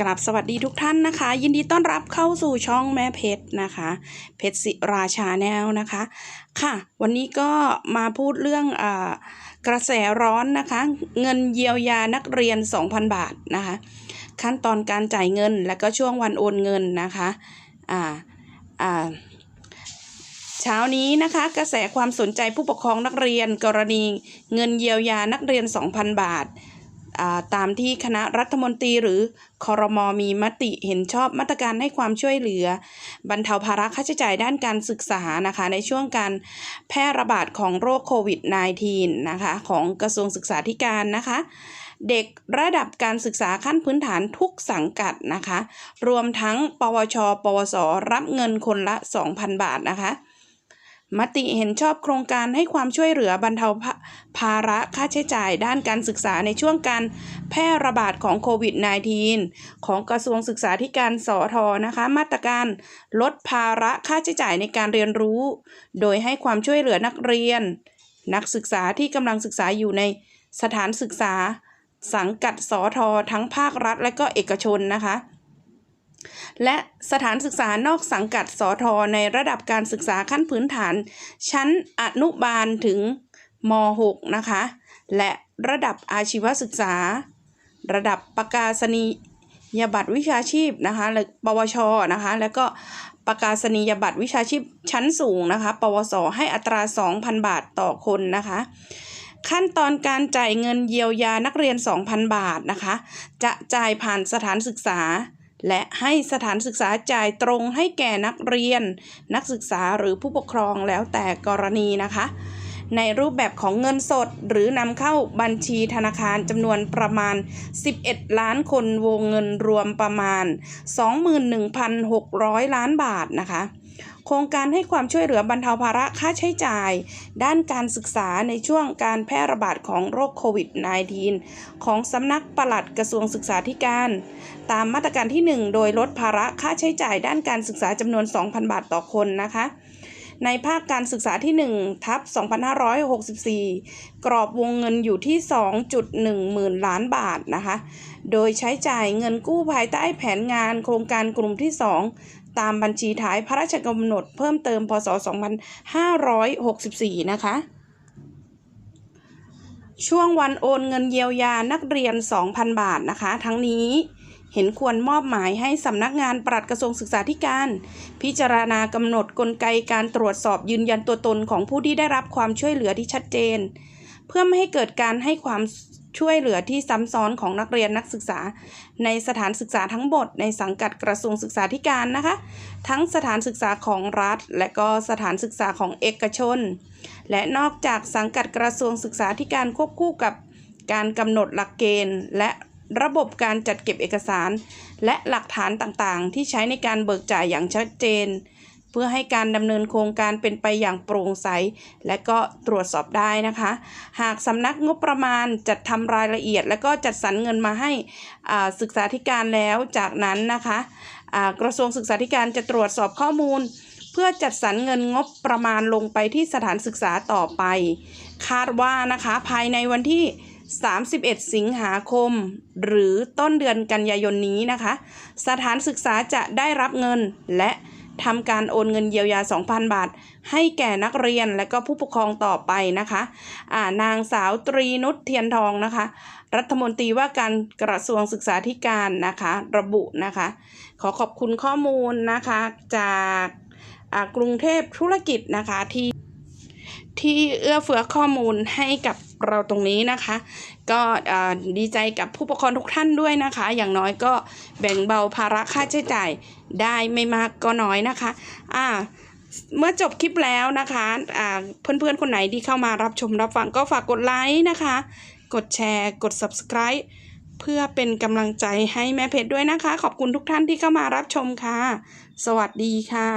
กราบสวัสดีทุกท่านนะคะ ยินดีต้อนรับเข้าสู่ช่องแม่เพชรนะคะ เพชรศิราชาแนลนะคะ ค่ะ วันนี้ก็มาพูดเรื่องอกระแสร้อนนะคะ เงินเยียวยานักเรียน 2,000 บาทนะคะ ขั้นตอนการจ่ายเงินและก็ช่วงวันโอนเงินนะคะอ่าอ่าเช้านี้นะคะ กระแสความสนใจผู้ปกครองนักเรียนกรณี เงินเยียวยานักเรียน 2,000 บาท ตามที่คณะรัฐมนตรีหรือคอรมอมีมติเห็นชอบมาตรการให้ความช่วยเหลือ บรรเทาภาระค่าใช้จ่ายด้านการศึกษานะคะ ในช่วงการแพร่ระบาดของโรคโควิด -19 นะคะ ของกระทรวงศึกษาธิการนะคะ เด็กระดับการศึกษาขั้นพื้นฐานทุกสังกัดนะคะ รวมทั้ง ปวช ปวส รับเงินคนละ 2,000 บาทนะคะ มติเห็นชอบโครงการให้ความช่วยเหลือบรรเทาภาภาระค่าใช้จ่ายด้านการศึกษาในช่วงการแพร่ระบาดของโควิด -19 ของกระทรวงศึกษาธิการสอทนะคะ มาตรการลดภาระค่าใช้จ่ายในการเรียนรู้ โดยให้ความช่วยเหลือนักเรียน นักศึกษาที่กำลังศึกษาอยู่ในสถานศึกษา สังกัดสอททั้งภาครัฐและก็เอกชนนะคะ และสถานศึกษานอกสังกัดสอทในระดับการศึกษาขั้นพื้นฐาน ชั้นอนุบาลถึงม .6 นะคะ และระดับอาชีวศึกษา ระดับประกาศนียบัตรวิชาชีพนะคะหรือปวชนะคะ แล้วก็ประกาศนียบัตรวิชาชีพชั้นสูงนะคะ ปวส ให้อัตรา 2,000 บาทต่อคนนะคะ ขั้นตอนการจ่ายเงินเยียวยานักเรียน 2,000 บาทนะคะ จะจ่ายผ่านสถานศึกษา และให้สถานศึกษาจ่ายตรงให้แก่นักเรียน นักศึกษาหรือผู้ปกครองแล้วแต่กรณีนะคะ ในรูปแบบของเงินสดหรือนำเข้าบัญชีธนาคารจำนวนประมาณ 11 ล้านคนวงเงินรวมประมาณ 21,600 ล้านบาทนะคะ โครงการให้ความช่วยเหลือบรรเทาภาระค่าใช้จ่าย ด้านการศึกษาในช่วงการแพร่ระบาดของโรคโควิด -19 ของสำนักปลัดกระทรวงศึกษาธิการ ตามมาตรการที่ 1 โดยลดภาระค่าใช้จ่ายด้านการศึกษาจำนวน 2,000 บาทต่อคนนะคะในภาคการศึกษาที่ 1 ทับ 2564 กรอบวงเงินอยู่ที่ 2.1 หมื่นล้านบาทนะคะ โดยใช้จ่ายเงินกู้ภายใต้แผนงานโครงการกลุ่มที่2 ตามบัญชีท้ายพระราชกำหนดเพิ่มเติมพศ 2564 นะคะช่วงวันโอนเงินเยียวยานักเรียน 2,000 บาทนะคะ ทั้งนี้เห็นควรมอบหมายให้สำนักงานปลัดกระทรวงศึกษาธิการ พิจารณากำหนดกลไกการตรวจสอบยืนยันตัวตนของผู้ที่ได้รับความช่วยเหลือที่ชัดเจน เพื่อไม่ให้เกิดการให้ความช่วยเหลือที่ซ้ำซ้อนของนักเรียนนักศึกษา ในสถานศึกษาทั้งหมดในสังกัดกระทรวงศึกษาธิการนะคะ ทั้งสถานศึกษาของรัฐ และก็สถานศึกษาของเอกชน และนอกจากสังกัดกระทรวงศึกษาธิการควบคู่กับการกำหนดหลักเกณฑ์ และระบบการจัดเก็บเอกสาร และหลักฐานต่างๆ ที่ใช้ในการเบิกจ่ายอย่างชัดเจน พื่อให้การดำเนินโครงการเป็นไปอย่างโปร่งใส และก็ตรวจสอบได้นะคะ หากสำนักงบประมาณจัดทำรายละเอียด และก็จัดสรรเงินมาให้ศึกษาธิการแล้วจากนั้นนะคะกระทรวงศึกษาธิการจะตรวจสอบข้อมูล เพื่อจัดสรรเงินงบประมาณลงไปที่สถานศึกษาต่อไป คาดว่านะคะภายในวันที่ 31 สิงหาคม หรือต้นเดือนกันยายนนี้นะคะ สถานศึกษาจะได้รับเงินและ ทำการโอนเงินเยียวยา 2,000 บาท ให้แก่นักเรียนและก็ผู้ปกครองต่อไปนะคะอ่านางสาวตรีนุชเทียนทองนะคะ รัฐมนตรีว่าการกระทรวงศึกษาธิการนะคะ ระบุนะคะ ขอขอบคุณข้อมูลนะคะจากกรุงเทพธุรกิจนะคะที่ที่เอื้อเฟื้อข้อมูลให้กับเราตรงนี้นะคะ ก็ดีใจกับผู้ปกครองทุกท่านด้วยนะคะ อย่างน้อยก็แบ่งเบาภาระค่าใช้จ่ายได้ไม่มากก็น้อยนะคะอ่าเมื่อจบคลิปแล้วนะคะอาเพื่อนๆ คนไหนที่เข้ามารับชมรับฟังก็ฝากกดไลค์นะคะ กดแชร์ กด subscribe เพื่อเป็นกำลังใจให้แม่เพชรด้วยนะคะ ขอบคุณทุกท่านที่เข้ามารับชมค่ะ สวัสดีค่ะ